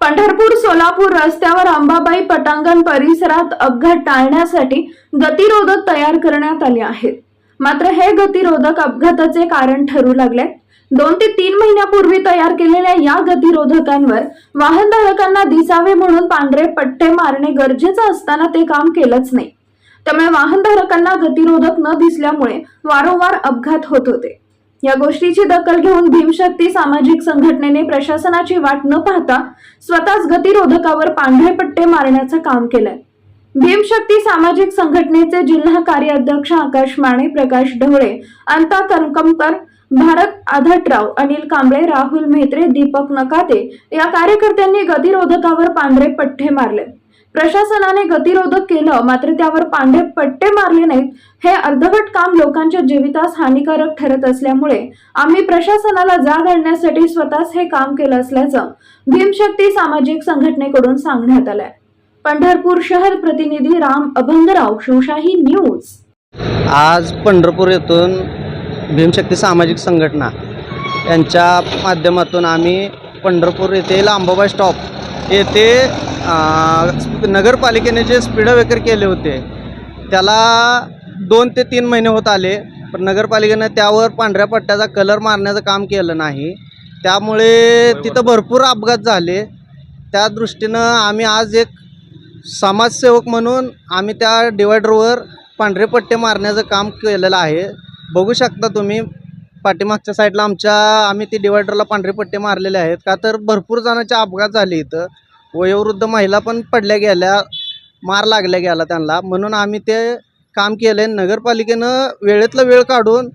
पंढरपूर सोलापूर रस्त्यावर अंबाबाई पटांगण परिसरात अपघात टाळण्यासाठी गतिरोधक तयार करण्यात आले आहेत. मात्र हे गतिरोधक अपघाताचे कारण ठरू लागले. दोन ते तीन महिन्यापूर्वी तयार केलेल्या या गतिरोधकांवर वाहनधारकांना दिसावे म्हणून पांढरे पट्टे मारणे गरजेचं असताना ते काम केलंच नाही. त्यामुळे वाहनधारकांना गतिरोधक न दिसल्यामुळे वारंवार अपघात होत होते. या गोष्टीची दखल घेऊन भीमशक्ती सामाजिक संघटनेने प्रशासनाची वाट न पाहता स्वतःच गतिरोधकावर पांढरे पट्टे मारण्याचं काम केलंय. भीमशक्ती सामाजिक संघटनेचे जिल्हा कार्याध्यक्ष आकाश माने प्रकाश ढवळे अंता कनकमकर भारत आधटराव अनिल कांबळे राहुल म्हेत्रे दीपक नकाते या कार्यकर्त्यांनी गतिरोधकावर पांढरे पट्टे मारले. प्रशासनाने गतिरोधक केलं मात्र त्यावर पांढरे पट्टे मारले नाहीत. हे अर्धवट काम लोकांच्या जीवितास हानिकारक ठरत असल्यामुळे आम्ही प्रशासनाला जाग आणण्यासाठी स्वतःच हे काम केलं असल्याचं भीमशक्ती सामाजिक संघटनेकडून सांगण्यात आलंय. पंढरपूर शहर प्रतिनिधी राम अभंगराव शिवशाही न्यूज. आज पंढरपूर येथून भीमशक्ती सामाजिक संघटना यांच्या माध्यमातून आम्ही पंढरपूर येथील अंबाबाई स्टॉप येथे नगरपालिकेने जे स्पीड ब्रेकर केले होते त्याला दोन ते तीन महिने होत आले पण नगरपालिकेनं त्यावर पांढऱ्या पट्ट्याचा कलर मारण्याचं काम केलं नाही. त्यामुळे तिथं भरपूर अपघात झाले. त्या दृष्टीनं आम्ही आज एक समाजसेवक म्हणून आम्ही त्या डिवायडरवर पांढरे पट्टे मारण्याचं काम केलेलं आहे. बघू शकता तुम्ही पाठीमागच्या साईडला आमच्या आम्ही ती डिवायडरला पांढरे पट्टे मारलेले आहेत. का तर भरपूर जणांचे अपघात झाले इथं. वयोवृद्ध महिला पण पडल्या गेल्या मार लागल्या गेला त्यांना. म्हणून आम्ही ते काम केलं आहे नगरपालिकेनं वेळेतला वेळ काढून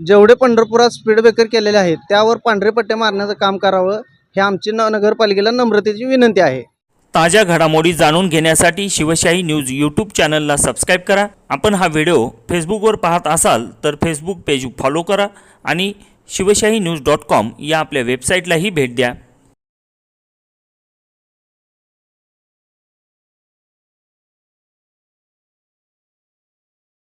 जेवढे पंढरपुरात स्पीड ब्रेकर केलेले आहेत त्यावर पांढरे पट्टे मारण्याचं काम करावं हे आमची न नगरपालिकेला नम्रतेची विनंती आहे. ताज्या घडामोडी जाणून घेण्यासाठी शिवशाही न्यूज यूट्यूब चॅनलला सबस्क्राईब करा. आपण हा व्हिडिओ फेसबुकवर पाहत असाल तर फेसबुक पेज फॉलो करा आणि शिवशाही न्यूज डॉट कॉम या आपल्या वेबसाईटलाही भेट द्या.